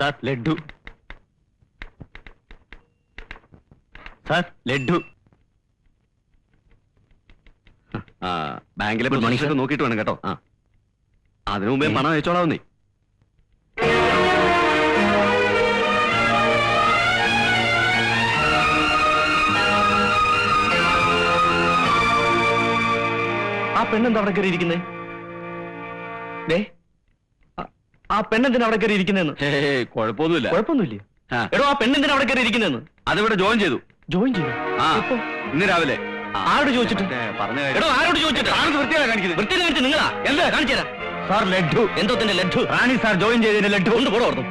Sir laddu. Sir laddu. ബാങ്കിലെ procedure നോക്കിയിട്ട് വേണം കേട്ടോ. ആ. അതിനു മുമ്പേ പണം അയച്ചോളാവുന്നേ. ആ പെണ്ണെന്താ അവിടെ കയറിയിരിക്കുന്നത് ദേ ആ- പെണ്ണെന്തിനാ അവിടെ കയറി ഇരിക്കുന്നതെന്ന്? കുഴപ്പമൊന്നുമില്ല. കുഴപ്പമൊന്നുമില്ല. എടോ ആ പെണ്ണെന്തിനാ അവിടെ കയറി ഇരിക്കുന്നതെന്ന്? അതിവിടെ ജോയിൻ ചെയ്തു. ജോയിൻ ചെയ്തു? ആ? ഇന്ന് രാവിലെ. ആരോട് ചോദിച്ചിട്ട്? പറഞ്ഞു എടോ ആരോട് ചോദിച്ചിട്ട്? വൃത്തിയാണ് കാണിക്കുന്നത്. വൃത്തി കാണിച്ചു നിങ്ങളാ? എന്താ കാണിച്ചു? തരാം സാർ ലഡ്ഡു. എന്തോ തന്നെ ലഡ്ഡു? റാണി സാർ ജോയിൻ ചെയ്തതിന് ലഡ്ഡു. കൊണ്ട് പോടോ ഓർന്നു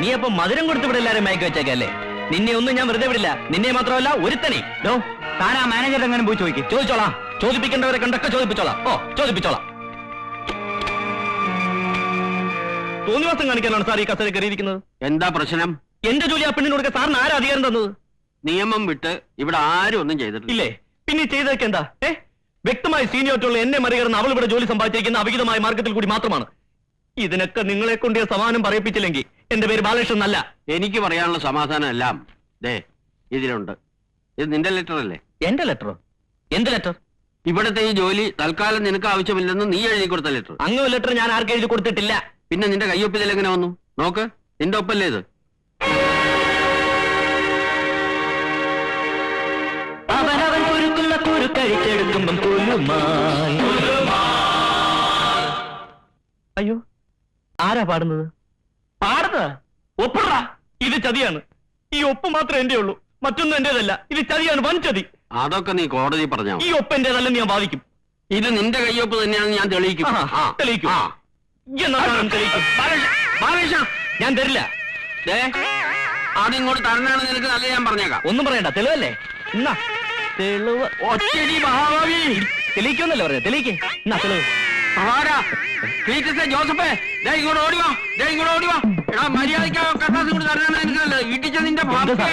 നീ അപ്പൊ മധുരം കൊടുത്ത് ഇവിടെ എല്ലാരും മയക്കി വെച്ചേക്കല്ലേ? നിന്നെ ഒന്നും ഞാൻ വെറുതെ വിടില്ല. നിന്നെ മാത്രമല്ല ഒരുത്തനെ. താനാ താൻ ആ മാനേജർ എങ്ങനെ പോയി ചോദിക്കും. ചോദിച്ചോളാം. ചോദിപ്പിക്കേണ്ടവരെ കണ്ടൊക്കെ ചോദിപ്പിച്ചോളാം. ഓ ചോദിപ്പിച്ചോളാം. തോന്നിവാസം കാണിക്കാനാണ് സാർ ഈ കസേര കയറിയിരിക്കുന്നത്. എന്താ പ്രശ്നം? എന്റെ ജോലി ആ പെണ്ണിനോട് സാറിന് ആരാ അധികാരം തന്നത്? നിയമം വിട്ട് ഇവിടെ ആരും ഒന്നും ചെയ്തിട്ടില്ല. ഇല്ലേ? പിന്നെ ചെയ്തേക്കെന്താ ചെയ്തതൊക്കെ എന്താ? ഏ? വ്യക്തമായി സീനിയോറ്റുള്ള എന്നെ മറികടന്ന് അവൾ ഇവിടെ ജോലി സമ്പാദിച്ചിരിക്കുന്ന അവിഹിതമായ മാർഗത്തിൽ കൂടി മാത്രമാണ്. ഇതിനൊക്കെ നിങ്ങളെ കൊണ്ട് ഞാൻ സമാനം പറയിപ്പിച്ചില്ലെങ്കിൽ എന്റെ പേര് ബാലകൃഷ്ണൻ അല്ല എനിക്ക് പറയാനുള്ള സമാധാനം എല്ലാം ദേ ഇതിലുണ്ട്. ഇത് നിന്റെ ലെറ്റർ അല്ലേ? എന്റെ ലെറ്ററോ എന്ത് ലെറ്റർ ഇവിടത്തെ ഈ ജോലി തൽക്കാലം നിനക്ക് ആവശ്യമില്ലെന്ന് നീ എഴുതി കൊടുത്ത ലെറ്റർ അങ്ങോ ലെറ്റർ ഞാൻ ആർക്കും എഴുതി കൊടുത്തിട്ടില്ല. പിന്നെ നിന്റെ കയ്യൊപ്പിതൽ എങ്ങനെ വന്നു? നോക്ക് നിന്റെ ഒപ്പല്ലേ ഇത്? അവനവൻ കുരുക്കുന്ന കുരുക്കഴിച്ചെടുക്കുമ്പം കുലുമായി. അയ്യോ ആരാ പാടുന്നത്? പാടുന്നത്? ഒപ്പിട ഇത് ചതിയാണ്. ഈ ഒപ്പ് മാത്രം എന്റെ ഉള്ളൂ. മറ്റൊന്നും എന്റേതല്ല. ഇത് ചതിയാണ് വൻ ചതി. അതൊക്കെ നീ കോടതി പറഞ്ഞോ ഈ ഒപ്പ് എന്റേതല്ലെന്ന് ഞാൻ വാദിക്കും. ഇത് നിന്റെ കയ്യൊപ്പ് തന്നെയാണ് ഞാൻ തെളിയിക്കും. തെളിയിക്കും. ഞാൻ തരില്ല. അത് ഇങ്ങോട്ട് നിനക്ക് നല്ല ഞാൻ പറഞ്ഞേക്കാം. ഒന്നും പറയണ്ട തെളിവല്ലേ? എന്നാ തെളിവ്. ഒറ്റടി മഹാഭാവി. തെളിയിക്കുമെന്നല്ലേ പറഞ്ഞത്? തെളിയിക്കേ. എന്നാ തെളിവ്. ആരാ ക്ലീറ്റസേ ജോസഫേ ദേ ഇങ്ങോട്ട് ഓടിവാ ദേ ഇങ്ങോട്ട് ഓടിവാ എടാ മര്യാദയ്ക്ക് കടലാസ് ഇങ്ങോട്ട് തരണാണ് എനിക്ക് നല്ലത് ഇടിച്ച നിന്റെ സാറേ?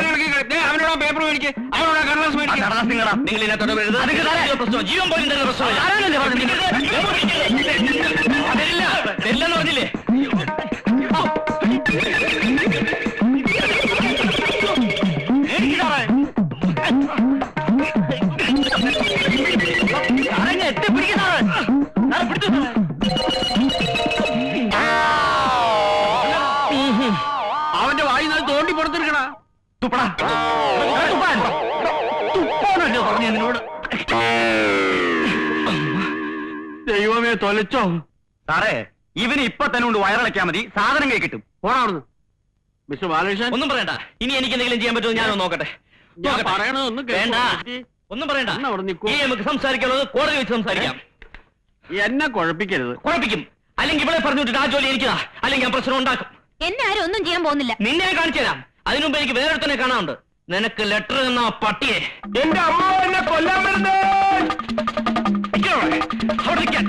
അവനോട് പേപ്പർ മേടിക്ക്. അവനോട് കടലാസ് മേടിക്ക്. നിങ്ങൾ ഇതിനകത്തോട്ട് വരരുത്. ഇത് പ്രശ്നം. ജീവൻ പോലും തരുന്ന പ്രശ്നമല്ല. തരില്ല. തരില്ലെന്ന് പറഞ്ഞില്ലേ? തൊലച്ചോ സാറേ ഇവന് ഇപ്പൊ തന്നെ കൊണ്ട് വയറിളക്കാ മതി. സാധനം കൈ കിട്ടും. പോണാവുന്നു മിസ്റ്റർ ബാലകൃഷ്ണൻ? ഒന്നും പറയണ്ട. ഇനി എനിക്ക് എന്തെങ്കിലും ചെയ്യാൻ പറ്റുമോ ഞാനൊന്ന് നോക്കട്ടെ. ഞാൻ നോക്കട്ടെ. പറയണതൊന്നും വേണ്ട. ഒന്നും പറയണ്ട. അവിടെ നിൽക്കൂ. നമുക്ക് സംസാരിക്കാനുള്ളത് കോടതി വെച്ച് സംസാരിക്കാം. എന്നെ കുഴപ്പിക്കരുത്. കുഴപ്പിക്കും. അല്ലെങ്കിൽ ഇവിടെ പറഞ്ഞു വിട്ടിട്ട് ആ ജോലി എനിക്കതാ. അല്ലെങ്കിൽ ഞാൻ പ്രശ്നം ഉണ്ടാക്കും. എന്നെ ആരും ഒന്നും ചെയ്യാൻ പോകുന്നില്ല. നിന്നെ ഞാൻ കാണിച്ചു തരാം. അതിനുമുമ്പ് എനിക്ക് വേറൊരുത്തനെ കാണാനുണ്ട്. നിനക്ക് ലെറ്റർ എന്ന ആ പട്ടിയെ. എന്റെ അമ്മ എന്നെ കൊല്ലാൻ വരുന്നേ? അവിടെ നിൽക്കാൻ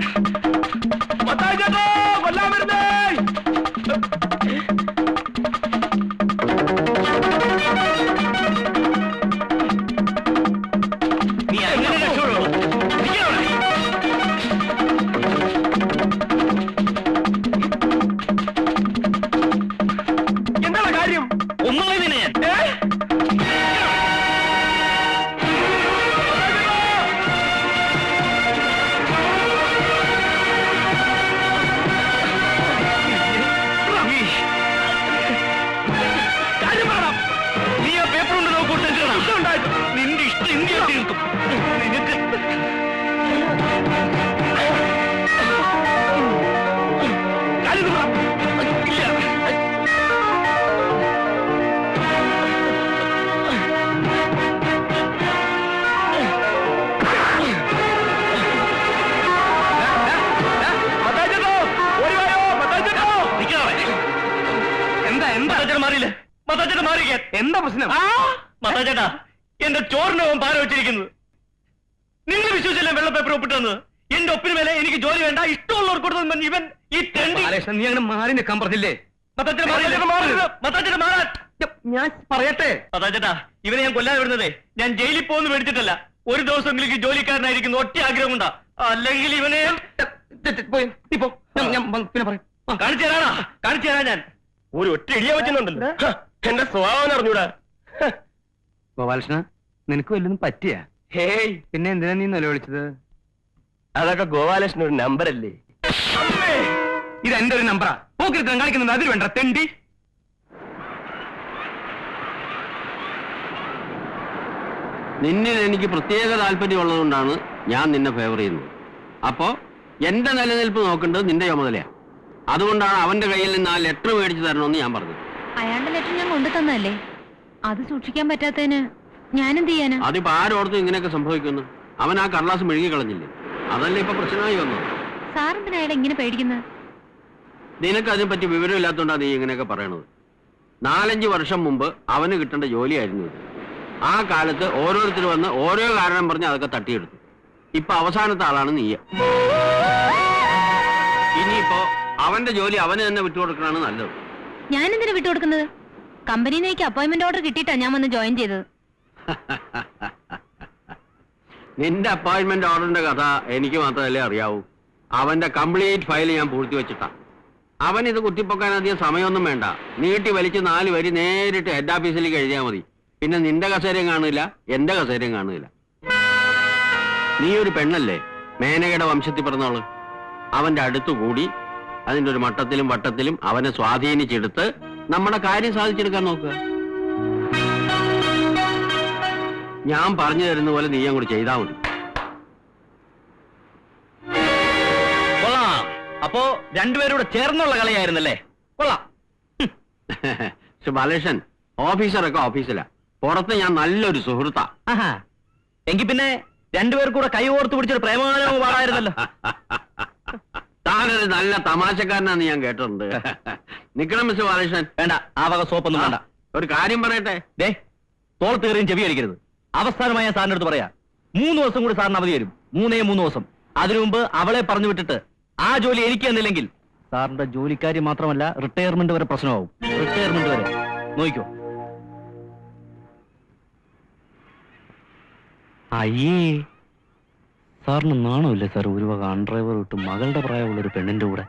പ്രശ്നം മത്താച്ചേട്ടാ എന്റെ ചോറിനവൻ പാര വെച്ചിരിക്കുന്നത് നിങ്ങൾ വിശ്വസിച്ചല്ലേ വെള്ള പേപ്പർ ഒപ്പിട്ടെന്ന് എന്റെ ഒപ്പിന് മേലെ എനിക്ക് ജോലി വേണ്ട ഇഷ്ടമുള്ളവർക്ക് കൊടുത്തു ഇവൻ ഈ തെണ്ടി നീ അങ്ങനെ മാറി നിൽക്കാൻ പറഞ്ഞില്ലേ? ഞാൻ പറയട്ടെ? മത്താച്ചേട്ടാ ഇവനെ ഞാൻ കൊല്ലാതെ വിടുന്നതേ ഞാൻ ജയിലിൽ പോകുന്ന മേടിച്ചിട്ടല്ല. ഒരു ദിവസം എനിക്ക് ജോലിക്കാരനായിരിക്കുന്നു. ഒറ്റ ആഗ്രഹം കൊണ്ടാ അല്ലെങ്കിൽ ഇവനെ പിന്നെ പറയും. കാണിച്ചു തരാനാ. കാണിച്ചു തരാ ഞാൻ. ഒരു ഒറ്റ ഇടിയ വെച്ചിട്ടുണ്ടല്ലോ. എന്റെ സ്വഭാവം അറിഞ്ഞൂടാ. ഗോപാലകൃഷ്ണ നിനക്ക് വല്ലതും പറ്റിയ? ഹേയ്. പിന്നെ എന്തിനാ നീ നിലവിളിച്ചത് അതൊക്കെ ഗോപാലകൃഷ്ണ ഒരു നമ്പർ അല്ലേ ഇത് എന്റെ ഒരു നമ്പറാ? പോക്കിരുത്തം കാണിക്കുന്നത് അതിൽ വേണ്ട തെണ്ടി. നിന്നിൽ എനിക്ക് പ്രത്യേക താല്പര്യമുള്ളതുകൊണ്ടാണ് ഞാൻ നിന്നെ ഫേവർ ചെയ്യുന്നത്. അപ്പോ എന്റെ നിലനിൽപ്പ് നോക്കേണ്ടത് നിന്റെ ചുമതലയാ. അതുകൊണ്ടാണ് അവന്റെ കയ്യിൽ നിന്ന് ആ ലെറ്റർ മേടിച്ചു തരണമെന്ന് ഞാൻ പറഞ്ഞത്. അയാളുടെ ലെറ്റർ ഞാൻ കൊണ്ടു തന്നതല്ലേ അത് സൂക്ഷിക്കാൻ പറ്റാത്തതിന് ഞാനെന്ത് ചെയ്യാനാ? അതിപ്പോ ആരോടത്തും ഇങ്ങനെയൊക്കെ സംഭവിക്കുന്നു. അവൻ ആ കടലാസ് മെഴുകി കളഞ്ഞില്ലേ? അതല്ലേ ഇപ്പൊ പ്രശ്നമായി വന്നത്? സാറെന്തിനാ അയാളെ ഇങ്ങനെ പേടിക്കുന്നത് നിനക്ക് അതിനെപ്പറ്റി ഇല്ലാത്തോണ്ടാ നീ ഇങ്ങനെയൊക്കെ പറയണത്. നാലഞ്ച് വർഷം മുമ്പ് അവന് കിട്ടേണ്ട ജോലിയായിരുന്നു ഇത്. ആ കാലത്ത് ഓരോരുത്തർ വന്ന് ഓരോ കാരണം പറഞ്ഞ് അതൊക്കെ തട്ടിയെടുത്തു. ഇപ്പൊ അവസാനത്തെ ആളാണ് നീയ. ഇനിയിപ്പോ അവന്റെ ജോലി അവന് തന്നെ വിട്ടുകൊടുക്കണാണ് നല്ലത്. ഞാനെന്തിനാ വിട്ടുകൊടുക്കുന്നത്? എനിക്ക് അപ്പോയിന്റ്മെന്റ് ഓർഡർ കിട്ടിയിട്ടാ ഞാൻ വന്ന് ജോയിൻ ചെയ്തത്. നിന്റെ അപ്പോയിന്റ്മെന്റ് ഓർഡറിന്റെ കഥ എനിക്ക് മാത്രമല്ലേ അറിയാവൂ. അവന്റെ കംപ്ലീറ്റ് ഫയൽ ഞാൻ പൂർത്തി വെച്ചിട്ടാ. അവൻ ഇത് കുത്തിപ്പൊക്കാൻ അധികം സമയമൊന്നും വേണ്ട. നീട്ടി വലിച്ച് നാല് വരി നേരിട്ട് ഹെഡ് ഓഫീസിലേക്ക് എഴുതിയാൽ മതി. പിന്നെ നിന്റെ കസേരയും കാണില്ല എന്റെ കസേരയും കാണില്ല നീ ഒരു പെണ്ണല്ലേ? മേനകയുടെ വംശത്തിൽ പിറന്നോൾ അവന്റെ അടുത്തുകൂടി അതിന്റെ ഒരു മട്ടത്തിലും വട്ടത്തിലും അവനെ സ്വാധീനിച്ചെടുത്ത് നമ്മുടെ കാര്യം സാധിച്ചെടുക്കാൻ നോക്കുക ഞാൻ പറഞ്ഞു തരുന്ന പോലെ നീ അങ്ങോട്ട് ചെയ്താൽ മതി. കൊള്ളാം. അപ്പോ രണ്ടുപേരും ചേർന്നുള്ള കളിയായിരുന്നല്ലേ? കൊള്ളാം. ബാലേഷൻ ബാലകൃഷ്ണൻ ഓഫീസറൊക്കെ ഓഫീസിലാ. പുറത്ത് ഞാൻ നല്ലൊരു സുഹൃത്താ. എങ്കിൽ എങ്കി പിന്നെ രണ്ടുപേർ കൂടെ കൈ ഓർത്ത് പിടിച്ചൊരു പ്രേമകാലം പാടായിരുന്നല്ലോ. താനൊരു നല്ല തമാശക്കാരനാന്ന് ഞാൻ കേട്ടിട്ടുണ്ട്. നിക്കണം മിസ് ബാലകൃഷ്ണൻ. വേണ്ട ആ വക സോപ്പൊന്നും വേണ്ട. ഒരു കാര്യം പറയട്ടെ? ദേ തോളത്തേറിയും ചെവി അടിക്കരുത്. അവസാനമായി ഞാൻ സാറിന്റെ അടുത്ത് പറയാം. മൂന്ന് ദിവസം കൂടി സാറിന് അവധി വരും മൂന്നേ മൂന്ന് ദിവസം. അതിനു മുമ്പ് അവളെ പറഞ്ഞു വിട്ടിട്ട് ആ ജോലി എനിക്ക് തന്നില്ലെങ്കിൽ സാറിന്റെ ജോലിക്കാരി മാത്രമല്ല റിട്ടയർമെന്റ് വരെ പ്രശ്നമാവും. റിട്ടയർമെന്റ് വരെ. നോക്കിക്കോ. അയ്യേ. സാറിന് നാണമില്ലേ സാർ? ഒരു വക അൺഡ്രൈവർ വിട്ട് മകളുടെ പ്രായമുള്ള ഒരു പെണ്ണിന്റെ കൂടെ.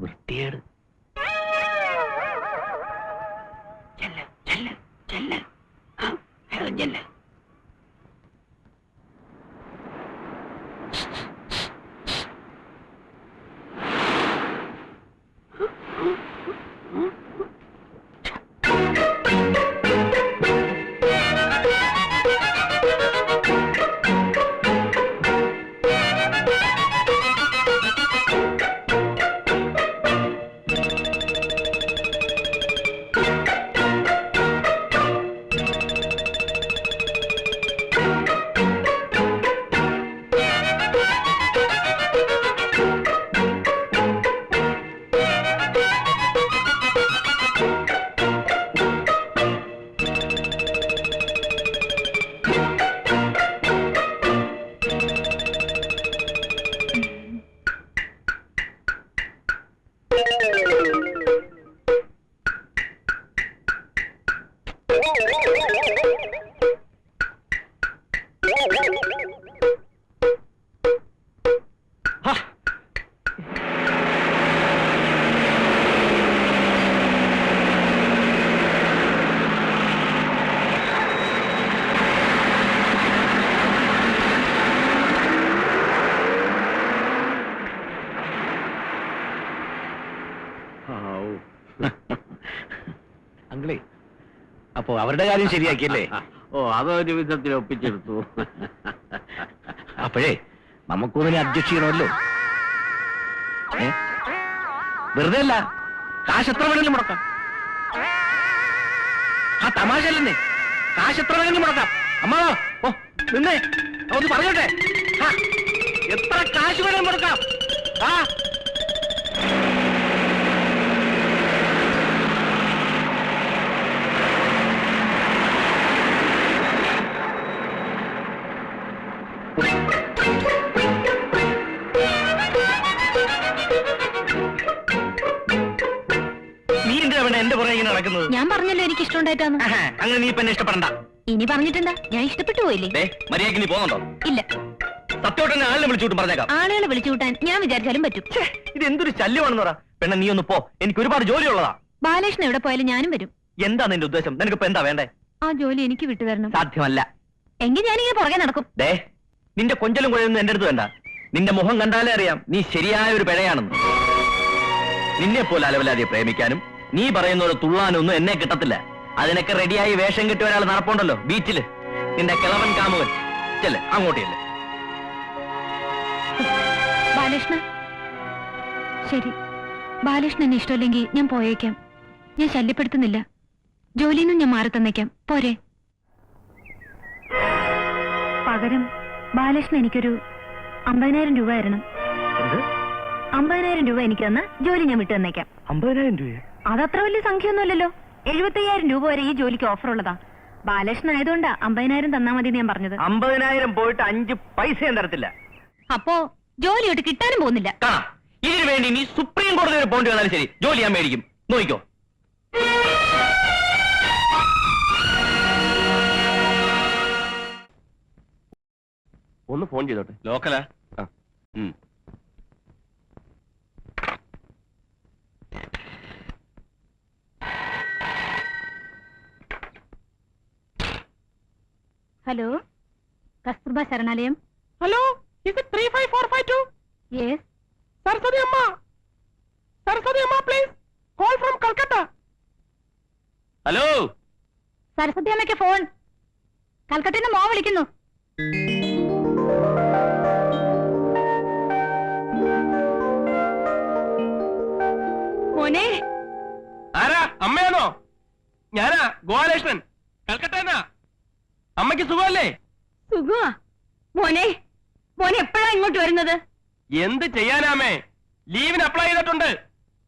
വൃത്തിയേട് അങ്കിളേ അപ്പോ അവരുടെ കാര്യം ശരിയാക്കിയല്ലേ? ഓ അതൊരു വിധത്തിൽ ഒപ്പിച്ചെടുത്തു. അപ്പോഴേ നമുക്കൊന്നിനെ അഡ്ജസ്റ്റ് ചെയ്യണമല്ലോ. ഏ? വെറുതെ അല്ല കാശ് എത്ര വേണമെങ്കിലും മുടക്കാം. ആ തമാശ അല്ലെന്നേ കാശ് എത്ര വേണമെങ്കിലും മുടക്കാം. അമ്മ ഓ നിന്നേ ഒന്ന് പറഞ്ഞോട്ടെ. എത്ര കാശ് വേണമെങ്കിലും മുടക്കാം. ആ എന്റെ പുറകെ ഇങ്ങനെ നടക്കുന്നത്? ഞാൻ പറഞ്ഞല്ലോ എനിക്ക് ഇഷ്ടമുണ്ടായിട്ടാന്ന്. ആഹാ, അങ്ങനെ നീ ഇപ്പൊ എന്നെ ഇഷ്ടപ്പെടണ്ട. ഇനി പറഞ്ഞിട്ടുണ്ടാ ഞാൻ ഇഷ്ടപ്പെട്ടു പോയില്ലേ? ദേ മര്യാദയ്ക്ക് നീ പോകുന്നുണ്ടോ ഇല്ല. സത്യമായിട്ട് ആളെ ആളിനെ പറഞ്ഞേക്കാം. ആളുകളെ വിളിച്ചു കൂട്ടാൻ ഞാൻ വിചാരിച്ചാലും പറ്റും. ഛേ, ഇത് എന്തൊരു ശല്യമാണെന്ന് പറ. പെണ്ണ നീ ഒന്ന് പോ. എനിക്ക് ഒരുപാട് ജോലിയുള്ളതാ. ബാലകൃഷ്ണൻ എവിടെ പോയാലും ഞാനും വരും. എന്താ നിന്റെ ഉദ്ദേശം? നിനക്കിപ്പോ എന്താ വേണ്ടേ? ആ ജോലി എനിക്ക് വിട്ടുതരണം സാധ്യമല്ല. എങ്കിൽ ഞാനിങ്ങനെ പുറകെ നടക്കും. ദേ നിന്റെ കൊഞ്ചലും കുഴയൊന്നും എന്റെ അടുത്ത് വേണ്ട. നിന്റെ മുഖം കണ്ടാലേ അറിയാം നീ ശരിയായ ഒരു പിഴയാണെന്ന്. നിന്നെ പോലെ അലവലാതെ പ്രേമിക്കാനും നീ പറയുന്ന ഒരു തുള്ളാനൊന്നും എന്നെ കിട്ടത്തില്ല. അതിനൊക്കെ റെഡിയായി വേഷം കിട്ടിയ ഒരാൾ നടപ്പുണ്ടല്ലോ ബീച്ചിൽ. നിന്റെ കിളവൻ കാമുകൻ. ചെല്ല് അങ്ങോട്ടേ ബാലകൃഷ്ണ? ശരി. ബാലകൃഷ്ണൻ എന്നെ ഇഷ്ടമല്ലെങ്കിൽ ഞാൻ പോയേക്കാം. ഞാൻ ശല്യപ്പെടുത്തുന്നില്ല. ജോലിയിൽ നിന്നും ഞാൻ മാറി തന്നേക്കാം. പോരെ. പകരം ബാലകൃഷ്ണൻ എനിക്കൊരു അമ്പതിനായിരം രൂപ തരണം. അമ്പതിനായിരം രൂപ എനിക്ക് തന്ന ജോലി ഞാൻ വിട്ടു തന്നേക്കാം. അമ്പതിനായിരം രൂപ അതത്ര വലിയ സംഖ്യയൊന്നുമല്ലല്ലോ. എഴുപത്തയ്യായിരം രൂപ വരെ ഈ ജോലിക്ക് ഓഫർ ഉള്ളതാ. ബാലകൃഷ്ണൻ ആയതുകൊണ്ടാ അമ്പതിനായിരം തന്നാ മതി എന്ന് ഞാൻ പറഞ്ഞത്. അമ്പതിനായിരം പോയിട്ട് അഞ്ച് പൈസ ഞാൻ തരത്തില്ല. അപ്പോ ജോലി ഒട്ട് കിട്ടാനും പോകുന്നില്ല. കാണാം. ഇതിനു വേണ്ടി നീ സുപ്രീം കോടതി വരെ പോണ്ടി വന്നാലും ശരി. ജോലി ഞാൻ മേടിക്കും. നോക്കിക്കോ. ഒന്ന് ഫോൺ ചെയ്തോട്ടെ. ലോക്കലാ? ആ. ഉം. ഹലോ? കസ്തൂർബ ശരണാലയം. ഹലോ ഇത് three five four five two yes Saraswati Amma. Saraswati Amma please call from Calcutta hello? Saraswati അമ്മയ്ക്ക് ഫോൺ കൽക്കട്ടയിൽ നിന്ന് മോ വിളിക്കുന്നു. മോനെ? ആരാ? അമ്മയാണോ? ഞാനാ ഗോപാലകൃഷ്ണൻ. കൽക്കട്ടന്നാ അമ്മയ്ക്ക് സുഖല്ലേ സുഖമാ. മോനെ മോനെ എപ്പോഴാ ഇങ്ങോട്ട് വരുന്നത്? എന്ത് ചെയ്യാനാമേ ലീവിന് അപ്ലൈ ചെയ്തിട്ടുണ്ട്.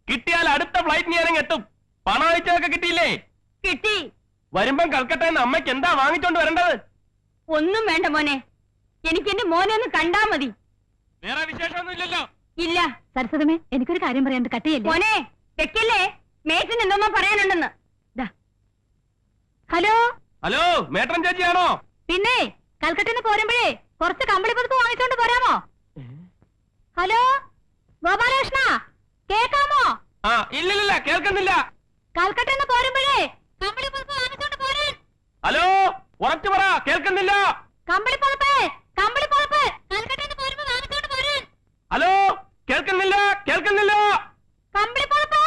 കിട്ടിയാൽ അടുത്ത ഫ്ലൈറ്റ് ഞാനും എത്തും. പണം അയച്ചതൊക്കെ കിട്ടിയില്ലേ? കിട്ടി. വരുമ്പം കൽക്കട്ടന്ന് അമ്മയ്ക്ക് എന്താ വാങ്ങിച്ചോണ്ട് വരേണ്ടത്? ഒന്നും വേണ്ട മോനെ. എനിക്ക് എന്റെ മോനെ ഒന്ന് കണ്ടാ മതി. വേറെ വിശേഷമൊന്നുമില്ലല്ലോ ഇല്ല. സരസ്വതമേ എനിക്കൊരു കാര്യം പറയാണ്ട് കട്ടിയല്ലേ? മോനെ വെക്കല്ലേ? മേറ്റിന് എന്തോന്നോ പറയാനുണ്ടെന്ന്. ഹലോ? ഹലോ മേട്ടൻ ചേച്ചിയാണോ? പിന്നെ കൽക്കട്ടയിൽ നിന്ന് പോരുമ്പോഴേ കുറച്ച് കമ്പിളി പുതുപ്പ് വാങ്ങിച്ചോണ്ട് പോരാമോ? ഹലോ ഗോപാലകൃഷ്ണ കേക്കാമോ ആ ഇല്ലില്ല കേൾക്കുന്നില്ല. കൽക്കട്ടയിൽ നിന്ന് പോരുമ്പോഴേ കമ്പിളി പുതുപ്പ് വാങ്ങിച്ചോണ്ട് പോരാൻ ഹലോ ഉറച്ചു പറ കേൾക്കുന്നില്ല കമ്പിളി പുതുപ്പ് കമ്പിളി പുതുപ്പ് കൽക്കട്ടയിൽ നിന്ന് പോരുമ്പോ വാങ്ങിച്ചോണ്ട് പോരാൻ ഹലോ കേൾക്കുന്നില്ല കേൾക്കുന്നില്ല കമ്പിളി പുതുപ്പ്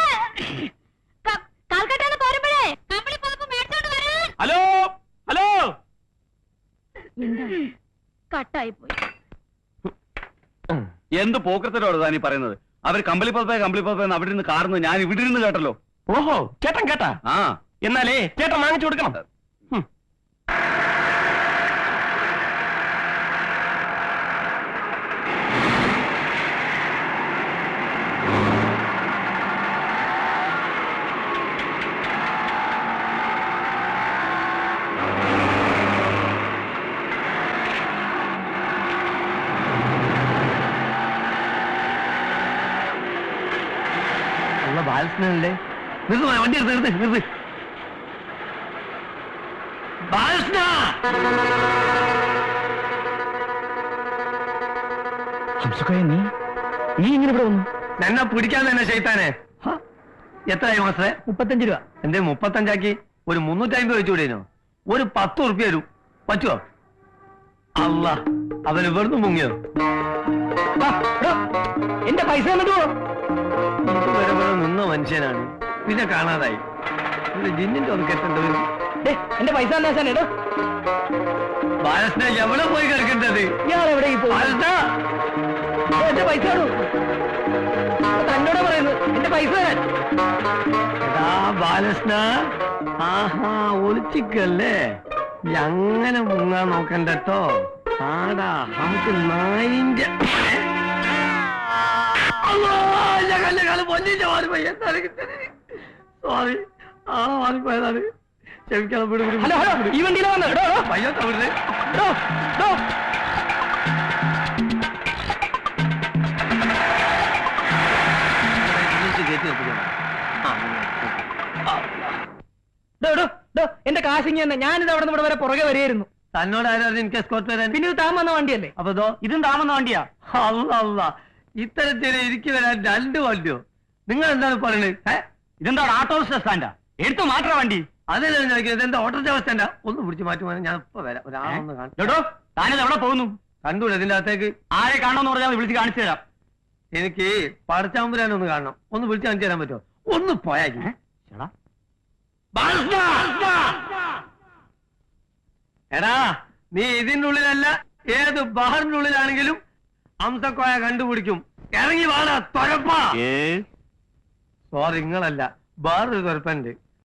ക- കൽക്കട്ടയിൽ നിന്ന് പോരുമ്പോഴേ കമ്പിളി പുതുപ്പ് മേടിച്ചോണ്ട് വരാൻ ഹലോ ഹലോ എന്താ കട്ടായി പോയി എന്ത് പോക്കത്തിലോട് നീ പറയുന്നത്? അവർ കമ്പളി പപ്പ കമ്പളി പതപ്പേ അവിടെ നിന്ന് കാർന്ന് ഞാൻ ഇവിടെ ഇരുന്ന് കേട്ടല്ലോ. ഓഹോ ചേട്ടൻ കേട്ടാ? ആ. എന്നാലേ ചേട്ടൻ വാങ്ങിച്ചു കൊടുക്കണം ഹും. ഉള്ള ബാലകൃഷ്ണനല്ലേ നിർത്ത് വണ്ടി എടുത്ത് നിർത്ത് നിർത്ത്. ബാലകൃഷ്ണ! ഹംസക്കോയ നീ? നീ ഇങ്ങനെ ഇവിടെ വന്നു? എന്നെ പിടിക്കാൻ തന്നെ ചെയ്താനെ എത്രയായി മാസേ മുപ്പത്തഞ്ച് രൂപ. എന്തേ മുപ്പത്തഞ്ചാക്കി? ഒരു മുന്നൂറ്റി അമ്പത് വെച്ചുകൂടേനോ ഒരു പത്ത് ഉറുപ്പ്യ തരൂ പറ്റുമോ അല്ല അവന് വെറുതെ മുങ്ങിയോ? എന്റെ പൈസ തന്നിട്ട് നിന്ന മനുഷ്യനാണ്. പിന്നെ കാണാതായി. ജിന്നിന്റെ ഒന്ന് കെട്ടേണ്ടത് എന്റെ പൈസ തന്നെ എടോ. ബാലസ്ന എവിടെ പോയി കിടക്കേണ്ടത്? ഞാൻ എവിടെ? എന്റെ പൈസ തന്നോട് പറയുന്നു എന്റെ പൈസ തരാൻ. ബാലസ്ന. ആഹാ ഒളിച്ചിക്കല്ലേ? അങ്ങനെ മുങ്ങാൻ നോക്കണ്ടോ ആടാ നമുക്ക് നായിന്റെ സോറി ആ മാറിപ്പോയതാണ്. ക്ഷമിക്കണം വിട് വിട് ഹലോ ഹലോ ഈ വണ്ടിയിലെ വന്നു പയ്യോ തവിടുന്നേ എന്റെ കാശിങ് തന്നെ. ഞാനിത് അവിടെ നിന്ന് ഇവിടെ വരെ പുറകെ വരെയായിരുന്നു തന്നോട് ആരും എനിക്ക് എസ്കോർട്ട് വരാൻ? പിന്നെ ഇത് താമന്ന വണ്ടിയല്ലേ? അപ്പൊ ഇതും? താമന്ന വണ്ടിയാ. അല്ല അല്ല ഇത്തരത്തിൽ എനിക്ക് വരാൻ രണ്ട് വണ്ടിയോ? നിങ്ങൾ എന്താണ് പറയുന്നത് ഏ ഇതെന്താ ആട്ടോ സ്റ്റാൻഡാ എടുത്തു മാറ്റാ വണ്ടി. അതല്ലേ ഞാൻ ചോദിക്കുന്നത്. എന്താ ഓട്ടോ സ്റ്റാൻഡാ ഒന്ന് പിടിച്ച് മാറ്റുമോ ഞാൻ ഇപ്പൊ വരാം. ഒരാളൊന്ന് കാണും കേട്ടോ താനത് എവിടെ പോകുന്നു? കണ്ടൂല ഇതിന്റെ അകത്തേക്ക്? ആരെ കാണണമെന്ന് പറഞ്ഞാൽ വിളിച്ച് കാണിച്ചു തരാം. എനിക്ക് പടച്ചാമ്പുരാനൊന്ന് കാണണം. ഒന്ന് വിളിച്ച് കാണിച്ചു തരാൻ പറ്റുമോ? ഒന്ന് പോയാക്കി ചേടാ എടാ. നീ ഇതിനുള്ളിലല്ല ഉള്ളിലല്ല ഏത് ബഹറിന്റെ ഉള്ളിലാണെങ്കിലും അംസക്കോയ കണ്ടുപിടിക്കും. ഇറങ്ങി വാടാ തൊരപ്പ. സോറി നിങ്ങളല്ല. വേറൊരു തൊരപ്പുണ്ട്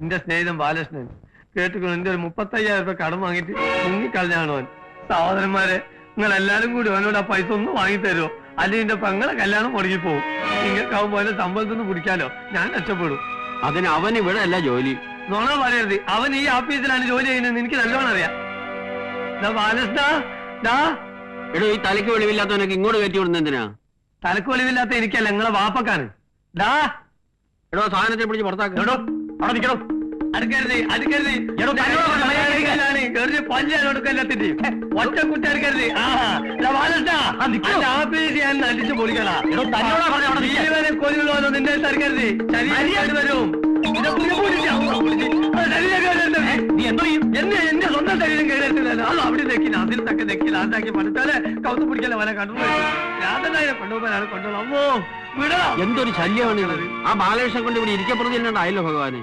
എന്റെ സ്നേഹിതൻ ബാലകൃഷ്ണൻ. കേട്ടുകൊണ്ട് എന്റെ ഒരു മുപ്പത്തയ്യായിരം രൂപ കടം വാങ്ങിട്ട് മുങ്ങിക്കളഞ്ഞാണ് അവൻ. സഹോദരന്മാരെ നിങ്ങൾ എല്ലാരും കൂടി അവനോട് ആ പൈസ ഒന്ന് വാങ്ങിത്തരുമോ അല്ലെങ്കിൽ എന്റെ പെങ്ങളെ കല്യാണം മുടങ്ങി പോകും നിങ്ങൾക്കാവുമ്പോ അതിന്റെ സമ്പളത്തിൽ നിന്ന് പിടിക്കാലോ? ഞാൻ രക്ഷപ്പെടും. അതിന് അവൻ ഇവിടെ അല്ല ജോലി. നുണ പറയരുത്. അവൻ ഈ ഓഫീസിലാണ് ജോലി ചെയ്യുന്നത്. എനിക്ക് നല്ലോണം അറിയാം. ബാലകൃഷ്ണ എടോ ഈ തലയ്ക്ക് വെളിവില്ലാത്തവനൊക്കെ ഇങ്ങോട്ട് കയറ്റി വിടുന്ന എന്തിനാ? തലക്ക് വെളിവില്ലാത്ത എനിക്കല്ല നിങ്ങളെ വാപ്പക്കാണ്. എടോ സാധനത്തെ പിടിച്ച് പുറത്താക്കോ. എടോ അവിടെ നിൽക്കണോ അടുക്കരുത് അടുക്കരുത്. എടോ, തന്നോട് പറഞ്ഞ മര്യാദയ്ക്ക് പഞ്ചായത്തൊടുക്കല്ലത്തിന്റെ ഒറ്റ കുട്ടി അടുക്കരുത്. ആ ദാ ബാലകൃഷ്ണ ആ, നിക്കോ. അന്റെ ഓഫീസ് ഞാൻ അടിച്ചു പൊളിക്കലാ എടോ, തന്നോടാ പറഞ്ഞെ അവിടെ നിൽക്കാൻ. വരെ കൊല്ലുള്ളൂ നിന്റെ തരക്കരുത് ശരീരം വരും ഇത് പുള്ളി പിടിച്ച് ആ, ശരീരം കേടെടുത്ത്. നീ എന്തോ ചെയ്യും? എന്നെ അത് അവിടെ നെക്കില്ല അതിൽ തക്കെ നെക്കില്ല അതാക്കി പഠിച്ചാൽ കൗത്ത് പിടിക്കല വല കണ്ടു രാധനായ കൊണ്ടുപോകാനാണ് കൊണ്ടുപോകണം അമ്മോ വിടണം എന്തൊരു ശല്യമാണ് ആ ബാലകൃഷ്ണൻ കൊണ്ട് ഇവിടെ ഇരിക്കപ്പെടുന്നില്ലാണ്ടായല്ലോ ഭഗവാനെ.